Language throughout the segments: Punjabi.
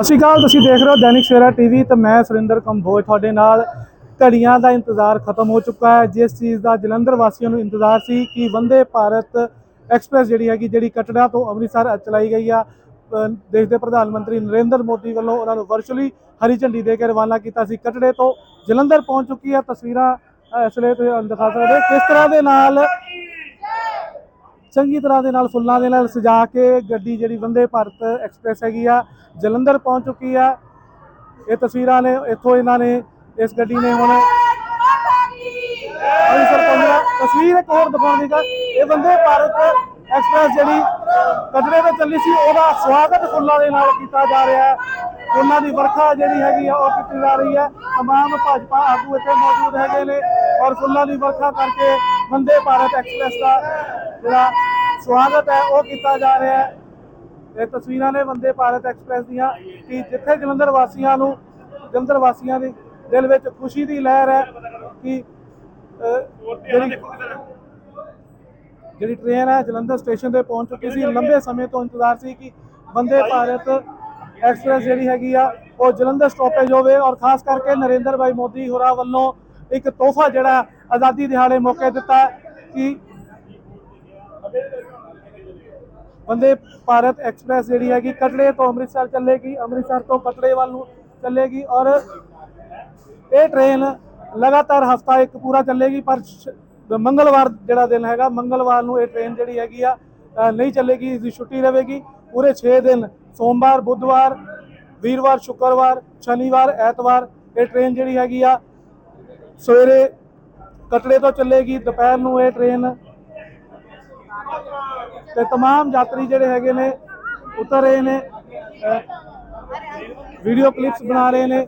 ਸਤਿ ਸ਼੍ਰੀ ਅਕਾਲ ਤੁਸੀਂ ਦੇਖ ਰਹੇ ਹੋ ਦੈਨਿਕ ਸਵੇਰਾ ਟੀਵੀ ਤੇ ਮੈਂ ਸੁਰਿੰਦਰ ਕੰਭੋਜ ਤੁਹਾਡੇ ਨਾਲ। ਘੜੀਆਂ ਦਾ ਇੰਤਜ਼ਾਰ ਖਤਮ ਹੋ ਚੁੱਕਾ ਹੈ। ਜਿਸ ਚੀਜ਼ ਦਾ ਜਲੰਧਰ ਵਾਸੀਆਂ ਨੂੰ ਇੰਤਜ਼ਾਰ ਸੀ ਕਿ ਵੰਦੇ ਭਾਰਤ ਐਕਸਪ੍ਰੈਸ ਜਿਹੜੀ ਹੈਗੀ, ਜਿਹੜੀ ਕਟੜਾ ਤੋਂ ਅੰਮ੍ਰਿਤਸਰ ਚਲਾਈ ਗਈ ਆ। ਦੇਸ਼ ਦੇ ਪ੍ਰਧਾਨ ਮੰਤਰੀ ਨਰਿੰਦਰ ਮੋਦੀ ਵੱਲੋਂ ਉਹਨਾਂ ਨੂੰ ਵਰਚੁਅਲੀ ਹਰੀ ਝੰਡੀ ਦੇ ਕੇ ਰਵਾਨਾ ਕੀਤਾ ਸੀ। ਕਟੜੇ ਤੋਂ ਜਲੰਧਰ ਪਹੁੰਚ ਚੁੱਕੀ ਆ। ਤਸਵੀਰਾਂ ਇਸ ਵੇਲੇ ਤੁਸੀਂ ਦਿਖਾ ਸਕਦੇ ਹੋ। ਕਿਸ ਤਰ੍ਹਾਂ ਦੇ ਨਾਲ ਚੰਗੀ ਤਰ੍ਹਾਂ ਦੇ ਨਾਲ ਫੁੱਲਾਂ ਦੇ ਨਾਲ ਸਜਾ ਕੇ ਗੱਡੀ ਜਿਹੜੀ ਵੰਦੇ ਭਾਰਤ ਐਕਸਪ੍ਰੈਸ ਹੈਗੀ ਆ ਜਲੰਧਰ ਪਹੁੰਚ ਚੁੱਕੀ ਆ ਇਹ ਤਸਵੀਰਾਂ ਨੇ ਇੱਥੋਂ ਇਹਨਾਂ ਨੇ ਇਸ ਗੱਡੀ ਨੇ ਹੁਣ ਅੰਮ੍ਰਿਤਸਰ ਪਹੁੰਚਿਆ ਤਸਵੀਰ ਇੱਕ ਹੋਰ ਦਿਖਾਉਣ ਦੀ ਗੱਲ ਇਹ ਵੰਦੇ ਭਾਰਤ ਐਕਸਪ੍ਰੈਸ ਜਿਹੜੀ ਕਟੜੇ ਤੋਂ ਚੱਲੀ ਸੀ ਉਹਦਾ ਸਵਾਗਤ ਫੁੱਲਾਂ ਦੇ ਨਾਲ ਕੀਤਾ ਜਾ ਰਿਹਾ ਹੈ ਫੁੱਲਾਂ ਦੀ ਵਰਖਾ ਜਿਹੜੀ ਹੈਗੀ ਆ ਉਹ ਕੀਤੀ ਜਾ ਰਹੀ ਹੈ तमाम ਭਾਜਪਾ ਆਗੂ ਇੱਥੇ ਮੌਜੂਦ ਹੈਗੇ ਨੇ ਔਰ ਫੁੱਲਾਂ ਦੀ ਵਰਖਾ ਕਰਕੇ ਵੰਦੇ ਭਾਰਤ ਐਕਸਪ੍ਰੈਸ ਦਾ ਜਿਹੜਾ ਸਵਾਗਤ ਹੈ, ਉਹ ਕੀਤਾ ਜਾ ਰਿਹਾ ਹੈ। ਇਹ ਤਸਵੀਰਾਂ ਨੇ ਵੰਦੇ ਭਾਰਤ ਐਕਸਪ੍ਰੈਸ ਦੀਆਂ ਕਿ ਜਿੱਥੇ ਜਲੰਧਰ ਵਾਸੀਆਂ ਨੂੰ, ਜਲੰਧਰ ਵਾਸੀਆਂ ਦੇ ਦਿਲ ਵਿੱਚ ਖੁਸ਼ੀ ਦੀ ਲਹਿਰ ਹੈ ਕਿ ਜਿਹੜੀ ਜਿਹੜੀ ਟ੍ਰੇਨ ਹੈ ਜਲੰਧਰ ਸਟੇਸ਼ਨ ਤੇ ਪਹੁੰਚ ਚੁੱਕੀ ਸੀ। ਲੰਬੇ ਸਮੇਂ ਤੋਂ ਇੰਤਜ਼ਾਰ ਸੀ ਕਿ ਵੰਦੇ ਭਾਰਤ ਐਕਸਪ੍ਰੈਸ ਜਿਹੜੀ ਹੈਗੀ ਆ, ਉਹ ਜਲੰਧਰ ਸਟਾਪੇਜ ਹੋਵੇ ਔਰ ਖਾਸ ਕਰਕੇ ਨਰਿੰਦਰ ਭਾਈ ਮੋਦੀ ਹੋਰਾਂ ਵੱਲੋਂ ਇੱਕ ਤੋਹਫਾ ਜਿਹੜਾ ਆਜ਼ਾਦੀ ਦਿਹਾੜੇ ਮੌਕੇ ਦਿੱਤਾ ਕਿ ਵੰਦੇ ਭਾਰਤ ਐਕਸਪ੍ਰੈਸ ਜਿਹੜੀ ਹੈਗੀ ਕਟੜੇ ਤੋਂ ਅੰਮ੍ਰਿਤਸਰ ਚੱਲੇਗੀ, ਅੰਮ੍ਰਿਤਸਰ ਤੋਂ ਕਟੜੇ ਵੱਲ ਨੂੰ ਚੱਲੇਗੀ ਔਰ ਇਹ ਟ੍ਰੇਨ ਲਗਾਤਾਰ ਹਫਤਾ ਇੱਕ ਪੂਰਾ ਚੱਲੇਗੀ, ਪਰ ਮੰਗਲਵਾਰ ਜਿਹੜਾ ਦਿਨ ਹੈਗਾ, ਮੰਗਲਵਾਰ ਨੂੰ ਇਹ ਟ੍ਰੇਨ ਜਿਹੜੀ ਹੈਗੀ ਆ ਨਹੀਂ ਚੱਲੇਗੀ ਇਸ ਦੀ ਛੁੱਟੀ ਰਹੇਗੀ। ਪੂਰੇ 6 ਦਿਨ, ਸੋਮਵਾਰ, ਬੁੱਧਵਾਰ, ਵੀਰਵਾਰ, ਸ਼ੁੱਕਰਵਾਰ, ਸ਼ਨੀਵਾਰ, ਐਤਵਾਰ ਇਹ ਟ੍ਰੇਨ ਜਿਹੜੀ ਹੈਗੀ ਆ, ਸਵੇਰੇ ਕਟੜੇ ਤੋਂ ਚੱਲੇਗੀ, ਦੁਪਹਿਰ ਨੂੰ ਇਹ ਟ੍ਰੇਨ ਤੇ तमाम ਯਾਤਰੀ ਜਿਹੜੇ ਹੈਗੇ ਨੇ ਉਤਰ ਰਹੇ ਨੇ ਅ, ਵੀਡੀਓ ਕਲਿੱਪਸ ਬਣਾ ਰਹੇ ਨੇ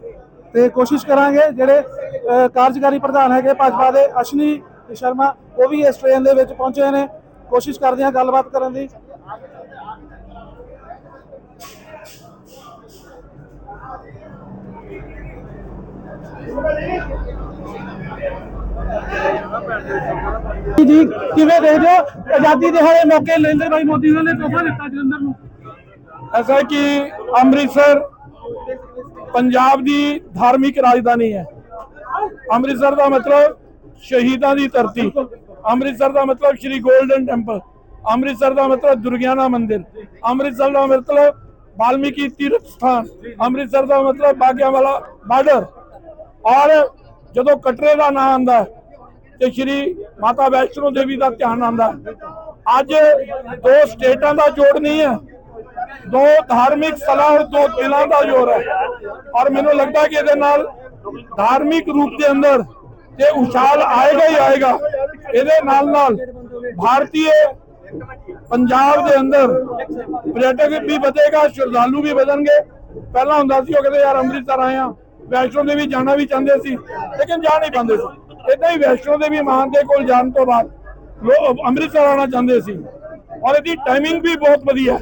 ਤੇ ਕੋਸ਼ਿਸ਼ ਕਰਾਂਗੇ ਜਿਹੜੇ ਅ, ਕਾਰਜਕਾਰੀ ਪ੍ਰਧਾਨ ਹੈਗੇ ਭਾਜਪਾ ਦੇ ਅਸ਼ਨੀ ਸ਼ਰਮਾ ਉਹ ਵੀ ਇਸ ਟ੍ਰੇਨ ਦੇ ਵਿੱਚ ਪਹੁੰਚੇ ਨੇ ਕੋਸ਼ਿਸ਼ ਕਰਦੇ ਹਾਂ ਗੱਲਬਾਤ ਕਰਨ ਦੀ ਅੰਮ੍ਰਿਤਸਰ ਪੰਜਾਬ ਦੀ ਧਾਰਮਿਕ ਰਾਜਧਾਨੀ ਹੈ। ਅੰਮ੍ਰਿਤਸਰ ਦਾ ਮਤਲਬ ਸ਼ਹੀਦਾਂ ਦੀ ਧਰਤੀ। ਅੰਮ੍ਰਿਤਸਰ ਦਾ ਮਤਲਬ ਸ਼੍ਰੀ ਗੋਲਡਨ ਟੈਂਪਲ। ਅੰਮ੍ਰਿਤਸਰ ਦਾ ਮਤਲਬ ਦੁਰਗਿਆਨਾ ਮੰਦਿਰ। ਅੰਮ੍ਰਿਤਸਰ ਦਾ ਮਤਲਬ ਵਾਲਮੀਕੀ ਤੀਰਥ ਸਥਾਨ। ਅੰਮ੍ਰਿਤਸਰ ਦਾ ਮਤਲਬ ਬਾਗਿਆ ਵਾਲਾ ਬਾਰਡਰ। ਔਰ ਜਦੋਂ ਕਟਰੇ ਦਾ ਨਾਂ ਆਂਦਾ ਤੇ ਸ਼੍ਰੀ ਮਾਤਾ ਵੈਸ਼ਨੋ ਦੇਵੀ ਦਾ ਧਿਆਨ ਆਂਦਾ ਅੱਜ ਦੋ ਸਟੇਟਾਂ ਦਾ ਜੋੜ ਨਹੀਂ ਹੈ, ਦੋ ਧਾਰਮਿਕ ਸਲਾਹ ਔਰ ਦੋ ਦਿਲਾਂ ਦਾ ਜੋਰ ਹੈ। ਔਰ ਮੈਨੂੰ ਲੱਗਦਾ ਕਿ ਇਹਦੇ ਨਾਲ ਧਾਰਮਿਕ ਰੂਪ ਦੇ ਅੰਦਰ ਤੇ ਉਛਾਲ ਆਏਗਾ ਹੀ ਆਏਗਾ, ਇਹਦੇ ਨਾਲ ਨਾਲ ਭਾਰਤੀ ਪੰਜਾਬ ਦੇ ਅੰਦਰ ਪਰਯਟਕ ਵੀ ਵਧੇਗਾ, ਸ਼ਰਧਾਲੂ ਵੀ ਵਧਣਗੇ। ਪਹਿਲਾਂ ਹੁੰਦਾ ਸੀ ਉਹ ਕਹਿੰਦੇ, ਯਾਰ ਅੰਮ੍ਰਿਤਸਰ ਆਏ ਆ। ਵੈਸ਼ਨੋ ਦੇਵੀ ਜਾਣਾ ਵੀ ਚਾਹੁੰਦੇ ਸੀ ਲੇਕਿਨ ਜਾ ਨਹੀਂ ਪਾਉਂਦੇ ਸੀ। ਇਦਾਂ ਹੀ ਵੈਸ਼ਨੋ ਦੇਵੀ ਮਾਨ ਦੇ ਕੋਲ ਜਾਣ ਤੋਂ ਬਾਅਦ ਲੋਕ ਅੰਮ੍ਰਿਤਸਰ ਆਉਣਾ ਚਾਹੁੰਦੇ ਸੀ। ਔਰ ਇਹਦੀ ਟਾਈਮਿੰਗ ਵੀ ਬਹੁਤ ਵਧੀਆ ਹੈ।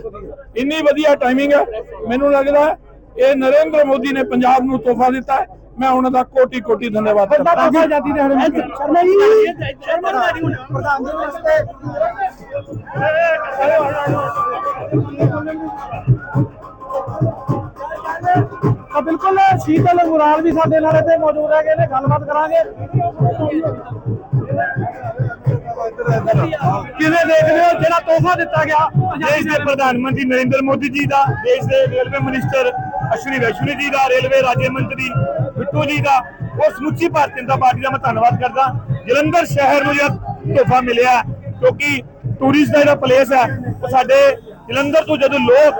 ਇੰਨੀ ਵਧੀਆ ਟਾਈਮਿੰਗ ਹੈ। ਮੈਨੂੰ ਲੱਗਦਾ ਹੈ ਇਹ ਨਰਿੰਦਰ ਮੋਦੀ ਨੇ ਪੰਜਾਬ ਨੂੰ ਤੋਹਫਾ ਦਿੱਤਾ ਹੈ। ਮੈਂ ਉਹਨਾਂ ਦਾ ਕੋਟੀ ਕੋਟੀ ਧੰਨਵਾਦ ਕਰਦਾ ਹਾਂ। ਤੋਹਫਾ ਆਜ਼ਾਦੀ ਦਿਹਾੜੇ ਮੌਕੇ ਸ਼ਰਮਾ ਜੀ ਸ਼ਰਮਾ ਜੀ। ਪ੍ਰਧਾਨ ਜੀ ਨਮਸਤੇ। ਤਾਂ ਬਿਲਕੁਲ ਸ਼ੀਤਲ ਮੁਰਾਲ ਵੀ ਸਾਡੇ ਨਾਲ ਇੱਥੇ ਮੌਜੂਦ ਹੈਗੇ ਨੇ, ਗੱਲਬਾਤ ਕਰਾਂਗੇ। ਕਿਵੇਂ ਦੇਖਦੇ ਹੋ ਜਿਹੜਾ ਤੋਹਫਾ ਦਿੱਤਾ ਗਿਆ ਦੇਸ਼ ਦੇ ਪ੍ਰਧਾਨ ਮੰਤਰੀ ਨਰਿੰਦਰ ਮੋਦੀ ਜੀ ਦਾ, ਦੇਸ਼ ਦੇ ਰੇਲਵੇ ਮਿਨਿਸਟਰ ਅਸ਼ਵਨੀ ਵੈਸ਼ਨੂ ਜੀ ਦਾ, ਰੇਲਵੇ ਰਾਜ ਮੰਤਰੀ ਬਿੱਟੂ ਜੀ ਦਾ ਉਹ ਸਮੁੱਚੀ ਭਾਰਤੀ ਜਨਤਾ ਪਾਰਟੀ ਦਾ ਮੈਂ ਧੰਨਵਾਦ ਕਰਦਾ। ਜਲੰਧਰ ਸ਼ਹਿਰ ਨੂੰ ਜਿਹੜਾ ਤੋਹਫਾ ਮਿਲਿਆ, ਕਿਉਂਕਿ ਟੂਰਿਸਟ ਦਾ ਜਿਹੜਾ ਪਲੇਸ ਹੈ, ਉਹ ਸਾਡੇ ਜਲੰਧਰ ਤੋਂ ਜਦੋਂ ਲੋਕ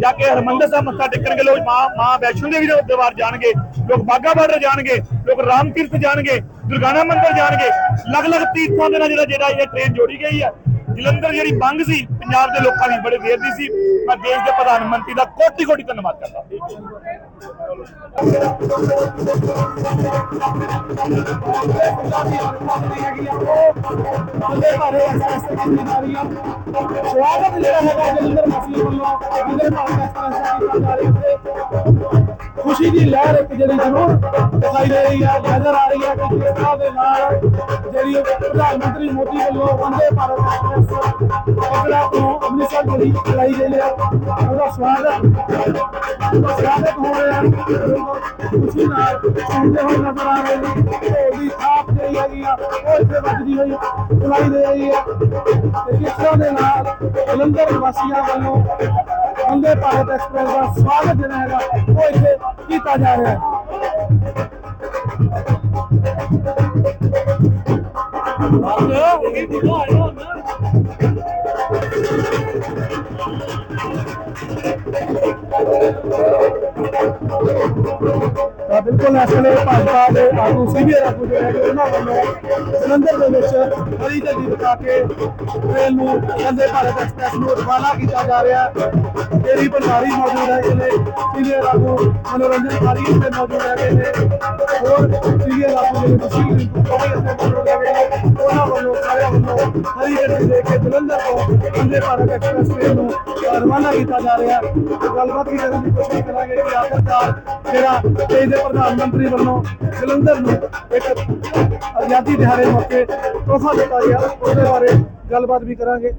ਜਾ ਕੇ ਹਰਮੰਦਰ ਸਾਹਿਬ ਮੱਥਾ ਟੇਕਣਗੇ ਲੋਕ ਮਾਂ ਮਾਂ ਵੈਸ਼ਨੋ ਦੇਵੀ ਦੇ ਦਰਬਾਰ ਜਾਣਗੇ, ਲੋਕ ਬਾਗਾ ਬਾਰਡਰ ਜਾਣਗੇ, ਲੋਕ ਰਾਮ ਤੀਰਥ ਜਾਣਗੇ, ਦੁਰਗਾਣਾ ਮੰਦਿਰ ਜਾਣਗੇ। ਅਲੱਗ-ਅਲੱਗ ਤੀਰਥਾਂ ਦੇ ਨਾਲ ਜਿਹੜਾ ਜਿਹੜਾ ਇਹ ਟ੍ਰੇਨ ਜੋੜੀ ਗਈ ਹੈ ਜਲੰਧਰ ਜਿਹੜੀ ਮੰਗ ਸੀ, ਪੰਜਾਬ ਦੇ ਲੋਕਾਂ ਦੀ ਬੜੇ ਦੇਰ ਦੀ ਸੀ। ਮੈਂ ਦੇਸ਼ ਦੇ ਪ੍ਰਧਾਨ ਮੰਤਰੀ ਦਾ ਕੋਟੀ ਕੋਟੀ ਧੰਨਵਾਦ ਕਰਦਾ ਉਹਦੇ ਬਾਰੇ ਐਕਸਪ੍ਰੈਸ ਤੇ ਕੰਮ ਕਰ ਰਹੀ ਹਾਂ। ਸਵਾਗਤ ਜਿਹੜਾ ਹੈਗਾ ਜਲੰਧਰ ਵਾਸੀਆਂ ਵੱਲੋਂ। ਜਲੰਧਰ ਭਾਰਤ ਐਕਸਪ੍ਰੈਸ ਦਾ ਕੀਤਾ ਜਾ ਰਿਹਾ ਹੈ ਖੁਸ਼ੀ ਦੀ ਲਹਿਰ ਇੱਕ ਜਿਹੜੀ ਜ਼ਰੂਰ ਦਿਖਾਈ ਦੇ ਰਹੀ ਹੈ ਨਜ਼ਰ ਆ ਰਹੀ ਹੈ ਕਿ ਕਿਸ ਤਰ੍ਹਾਂ ਦੇ ਨਾਲ, ਜਿਹੜੀ ਪ੍ਰਧਾਨ ਮੰਤਰੀ ਮੋਦੀ ਵੱਲੋਂ ਵੰਦੇ ਭਾਰਤ ਐਕਸਪ੍ਰੈਸ ਜਿਹੜਾ ਤੋਂ ਅੰਮ੍ਰਿਤਸਰ ਜਿਹੜੀ ਚਲਾਈ ਗਈ ਹੈ ਉਹਦਾ ਸਵਾਗਤ ਉਹਦਾ ਸਵਾਗਤ ਹੋ ਰਿਹਾ ਖੁਸ਼ੀ ਨਾਲ ਸੁਣਦੇ ਹੋਏ ਨਜ਼ਰ ਆ ਰਹੇ ਨੇ ਢੋਲ ਥਾਪ ਜਿਹੜੀ ਹੈਗੀ ਆ, ਉਹ ਇੱਥੇ ਵੱਜਦੀ ਹੋਈ ਚਲਾਈ ਦੇ ਰਹੀ ਹੈ ਤੇ ਜਿਸ ਤਰ੍ਹਾਂ ਦੇ ਨਾਲ ਜਲੰਧਰ ਵਾਸੀਆਂ ਵੱਲੋਂ ਵੰਦੇ ਭਾਰਤ ਐਕਸਪ੍ਰੈਸ ਦਾ ਸਵਾਗਤ ਜਿਹੜਾ ਹੈਗਾ ਉਹ ਇੱਥੇ ਕੀਤਾ ਜਾ ਰਿਹਾ ਹੈ। ਤਾਂ ਬਿਲਕੁਲ, ਇਸ ਵੇਲੇ ਭਾਜਪਾ ਦੇ ਆਗੂ ਸੀਨੀਅਰ ਆਗੂ ਜਿਹੜੇ ਹੈਗੇ, ਉਹਨਾਂ ਵੱਲੋਂ ਜਲੰਧਰ ਦੇ ਵਿੱਚ ਹਰੀ ਝੰਡੀ ਦਿਖਾ ਕੇ ਟ੍ਰੇਨ ਨੂੰ ਵੰਦੇ ਭਾਰਤ ਐਕਸਪ੍ਰੈਸ ਨੂੰ ਰਵਾਨਾ ਕੀਤਾ ਜਾ ਰਿਹਾ ਹੈ। ਤੇਰੀ ਭੰਡਾਰੀ ਮੌਜੂਦ ਹੈ ਜਿਹੜੇ ਸੀਨੀਅਰ ਆਗੂ ਮਨੋਰੰਜਨ ਕਾਰੀ ਇੱਥੇ ਮੌਜੂਦ ਹੈਗੇ ਨੇ। ਹੋਰ ਸੀਨੀਅਰ ਆਗੂ ਜਿਹੜੇ ਤਸੀਲ ਉਹ ਇੱਥੇ ਮੌਜੂਦ ਹੈਗੇ ਨੇ, ਉਹਨਾਂ ਵੱਲੋਂ ਸਾਰਿਆਂ ਵੱਲੋਂ ਹਰੀ ਝੰਡੀ ਦੇ ਕੇ ਜਲੰਧਰ ਤੋਂ ਵੰਦੇ ਭਾਰਤ ਐਕਸਪ੍ਰੈਸ ਟ੍ਰੇਨ ਨੂੰ ਰਵਾਨਾ ਕੀਤਾ ਜਾ ਰਿਹਾ ਹੈ। ਗੱਲਬਾਤ ਵੀ ਕਰਨ ਦੀ ਕੋਸ਼ਿਸ਼ ਕਰਾਂਗੇ ਕਿ ਆਖਰਕਾਰ ਜਿਹੜਾ ਦੇਸ਼ ਦੇ ਪ੍ਰਧਾਨ ਮੰਤਰੀ ਵੱਲੋਂ ਜਲੰਧਰ ਨੂੰ ਇੱਕ ਆਜ਼ਾਦੀ ਦਿਹਾੜੇ ਮੌਕੇ ਤੋਹਫਾ ਦਿੱਤਾ ਗਿਆ। ਉਹਦੇ ਬਾਰੇ ਗੱਲਬਾਤ ਵੀ ਕਰਾਂਗੇ।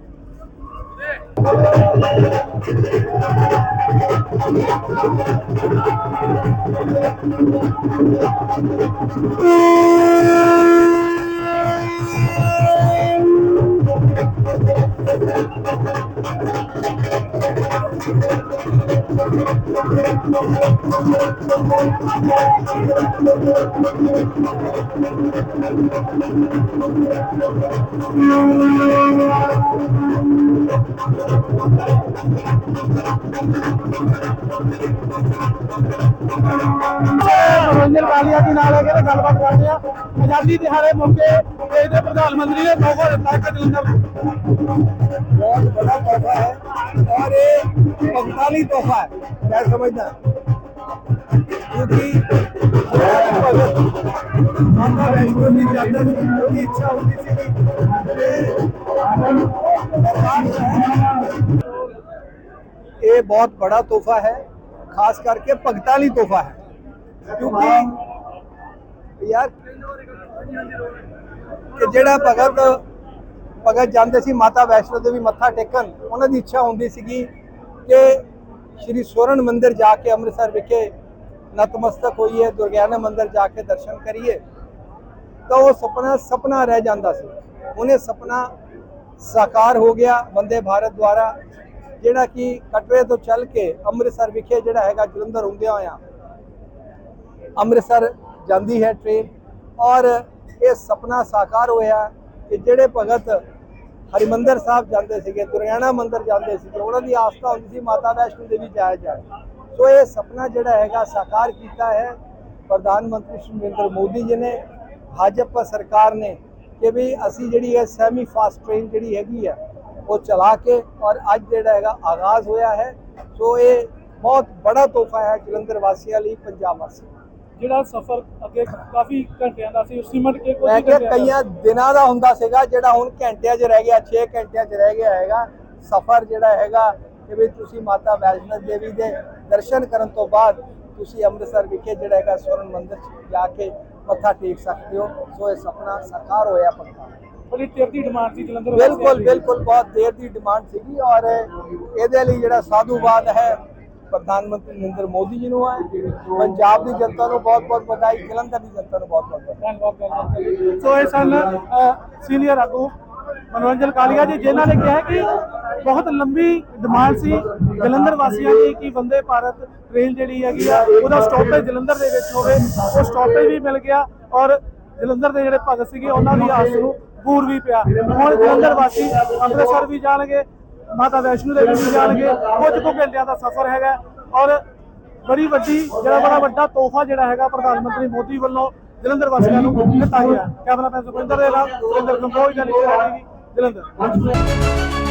ਰੋਜਰ ਦੀ ਨਾਲ ਇਹ ਗੱਲਬਾਤ ਕਰਦੇ ਆ। ਆਜ਼ਾਦੀ ਦਿਹਾੜੇ ਮੌਕੇ ਦੇਸ਼ ਦੇ ਪ੍ਰਧਾਨ ਮੰਤਰੀ ਨੇ ਲੋਕਾਂ ਦੇ ਲਾਇਕ ਦਿਲ ਨਾਲ ਬਹੁਤ ਬੜਾ ਪੈਸਾ ਹੈ। और ਭਗਤਾਂ ਲਈ ਤੋਹਫਾ ਹੈ। ਮੈਂ ਸਮਝਦਾ ਕਿਉਂਕਿ ਭਗਤ ਮਾਤਾ ਵੈਸ਼ਨੋ ਦੀ ਚਾਦਰ ਦੀ ਇੱਛਾ ਹੁੰਦੀ ਸੀ ਇਹ ਬਹੁਤ ਬੜਾ ਤੋਹਫਾ ਹੈ। ਖਾਸ ਕਰਕੇ ਭਗਤਾਂ ਲਈ ਤੋਹਫਾ ਹੈ। ਕਿਉਂਕਿ ਯਾਰ ਕਿ ਜਿਹੜਾ ਭਗਤ ਭਗਤ ਜਾਂਦੇ ਸੀ, ਮਾਤਾ ਵੈਸ਼ਨੋ ਦੇਵੀ ਮੱਥਾ ਟੇਕਣ, ਉਹਨਾਂ ਦੀ ਇੱਛਾ ਹੁੰਦੀ ਸੀਗੀ ਕਿ ਸ਼੍ਰੀ ਸਵਰਨ ਮੰਦਿਰ ਜਾ ਕੇ ਅੰਮ੍ਰਿਤਸਰ ਵਿਖੇ ਨਤਮਸਤਕ ਹੋਈਏ, ਦੁਰਗਿਆਨਾ ਮੰਦਿਰ ਜਾ ਕੇ ਦਰਸ਼ਨ ਕਰੀਏ, ਤਾਂ ਉਹ ਸੁਪਨਾ ਸੁਪਨਾ ਰਹਿ ਜਾਂਦਾ ਸੀ। ਉਹਨੇ ਸੁਪਨਾ ਸਾਕਾਰ ਹੋ ਗਿਆ ਵੰਦੇ ਭਾਰਤ ਦੁਆਰਾ, ਜਿਹੜਾ ਕਿ ਕਟਰੇ ਤੋਂ ਚੱਲ ਕੇ ਅੰਮ੍ਰਿਤਸਰ ਵਿਖੇ ਜਿਹੜਾ ਹੈਗਾ ਜਲੰਧਰ ਹੁੰਦਿਆਂ ਹੋਇਆ ਅੰਮ੍ਰਿਤਸਰ ਜਾਂਦੀ ਹੈ ਟ੍ਰੇਨ ਔਰ ਇਹ ਸੁਪਨਾ ਸਾਕਾਰ ਹੋਇਆ ਕਿ ਜਿਹੜੇ ਭਗਤ ਹਰਿਮੰਦਰ ਸਾਹਿਬ ਜਾਂਦੇ ਸੀਗੇ, ਦੁਰਗਿਆਣਾ ਮੰਦਿਰ ਜਾਂਦੇ ਸੀਗੇ, ਉਹਨਾਂ ਦੀ ਆਸਥਾ ਹੁੰਦੀ ਸੀ ਮਾਤਾ ਵੈਸ਼ਨੋ ਦੇਵੀ ਜਾਇਆ ਜਾਏ ਸੋ ਇਹ ਸੁਪਨਾ ਜਿਹੜਾ ਹੈਗਾ ਸਾਕਾਰ ਕੀਤਾ ਹੈ ਪ੍ਰਧਾਨ ਮੰਤਰੀ ਸ਼੍ਰੀ ਨਰਿੰਦਰ ਮੋਦੀ ਜੀ ਨੇ, ਭਾਜਪਾ ਸਰਕਾਰ ਨੇ ਕਿ ਵੀ ਅਸੀਂ ਜਿਹੜੀ ਹੈ ਸੈਮੀ ਫਾਸਟ ਟ੍ਰੇਨ ਜਿਹੜੀ ਹੈਗੀ ਆ, ਉਹ ਚਲਾ ਕੇ ਔਰ ਅੱਜ ਜਿਹੜਾ ਹੈਗਾ ਆਗਾਜ਼ ਹੋਇਆ ਹੈ। ਸੋ ਇਹ ਬਹੁਤ ਬੜਾ ਤੋਹਫਾ ਹੈ ਜਲੰਧਰ ਵਾਸੀਆਂ ਲਈ, ਪੰਜਾਬ ਵਾਸੀਆਂ ਜਿਹੜਾ ਸਫ਼ਰ ਅੱਗੇ ਕਾਫੀ ਘੰਟਿਆਂ ਦਾ ਸੀ ਸੀਮਟ ਕੇ ਕੁਝ ਮੈਂ ਕਿਹਾ ਕਈਆਂ ਦਿਨਾਂ ਦਾ ਹੁੰਦਾ ਸੀਗਾ ਜਿਹੜਾ ਹੁਣ ਘੰਟਿਆਂ 'ਚ ਰਹਿ ਗਿਆ 6 ਘੰਟਿਆਂ 'ਚ ਰਹਿ ਗਿਆ ਹੈਗਾ। ਸਫ਼ਰ ਜਿਹੜਾ ਹੈਗਾ ਕਿ ਵੀ ਤੁਸੀਂ ਮਾਤਾ ਵੈਸ਼ਨੋ ਦੇਵੀ ਦੇ ਦਰਸ਼ਨ ਕਰਨ ਤੋਂ ਬਾਅਦ ਤੁਸੀਂ ਅੰਮ੍ਰਿਤਸਰ ਵਿਖੇ ਜਿਹੜਾ ਹੈਗਾ ਸਵਰਨ ਮੰਦਿਰ 'ਚ ਜਾ ਕੇ ਮੱਥਾ ਟੇਕ ਸਕਦੇ ਹੋ। ਸੋ ਇਹ ਸੁਪਨਾ ਸਾਕਾਰ ਹੋਇਆ ਪੱਕਾ। ਬੜੀ ਚਿਰ ਦੀ ਡਿਮਾਂਡ ਸੀ ਜਲੰਧਰ ਬਿਲਕੁਲ ਬਿਲਕੁਲ ਬਹੁਤ ਦੇਰ ਦੀ ਡਿਮਾਂਡ ਸੀਗੀ ਔਰ ਇਹਦੇ ਲਈ ਜਿਹੜਾ ਸਾਧੂਵਾਦ ਹੈ ਪ੍ਰਧਾਨ ਮੰਤਰੀ ਨਰਿੰਦਰ ਮੋਦੀ ਜੀ ਨੂੰ ਹੈ ਪੰਜਾਬ ਦੀ ਜਨਤਾ ਨੂੰ ਬਹੁਤ ਬਹੁਤ ਵਧਾਈ, ਜਲੰਧਰ ਦੀ ਜਨਤਾ ਨੂੰ ਬਹੁਤ ਬਹੁਤ ਧੰਨਵਾਦ ਸੋ ਇਹ ਸਨ ਸੀਨੀਅਰ ਆਗੂ ਮਨੋਰੰਜਨ ਕਾਲੀਆ ਜੀ, ਜਿਨ੍ਹਾਂ ਨੇ ਕਿਹਾ ਕਿ ਬਹੁਤ ਲੰਬੀ ਡਿਮਾਂਡ ਸੀ ਜਲੰਧਰ ਵਾਸੀਆਂ ਦੀ ਕਿ ਵੰਦੇ ਭਾਰਤ ਟ੍ਰੇਨ ਜਿਹੜੀ ਹੈਗੀ ਆ, ਉਹਦਾ ਸਟਾਪੇਜ ਜਲੰਧਰ ਦੇ ਵਿੱਚ ਹੋਵੇ, ਉਹ ਸਟਾਪੇਜ ਵੀ ਮਿਲ ਗਿਆ ਔਰ ਜਲੰਧਰ ਦੇ ਜਿਹੜੇ ਭਗਤ ਸੀਗੇ, ਉਹਨਾਂ ਦੀ ਆਸ ਨੂੰ ਪੂਰ ਵੀ ਪਿਆ। ਹੁਣ ਜਲੰਧਰ ਵਾਸੀ ਅੰਮ੍ਰਿਤਸਰ ਵੀ ਜਾਣਗੇ ਮਾਤਾ ਵੈਸ਼ਨੋ ਦੇਵੀ ਵੀ ਜਾਣਗੇ। ਕੁਝ ਕੁ ਘੰਟਿਆਂ ਦਾ ਸਫ਼ਰ ਹੈਗਾ। ਔਰ ਬੜੀ ਵੱਡੀ, ਜਿਹੜਾ ਬੜਾ ਵੱਡਾ ਤੋਹਫਾ ਜਿਹੜਾ ਹੈਗਾ ਪ੍ਰਧਾਨ ਮੰਤਰੀ ਮੋਦੀ ਵੱਲੋਂ ਜਲੰਧਰ ਵਾਸੀਆਂ ਨੂੰ ਦਿੱਤਾ ਗਿਆ। ਕੈਮਰਾਮੈਨ ਸੁਖਿੰਦਰ ਦੇ ਨਾਲ ਸੁਰਿੰਦਰ ਕੰਬੋਜ ਦਾ ਨਿਸ਼ਾਨ ਜਲੰਧਰ।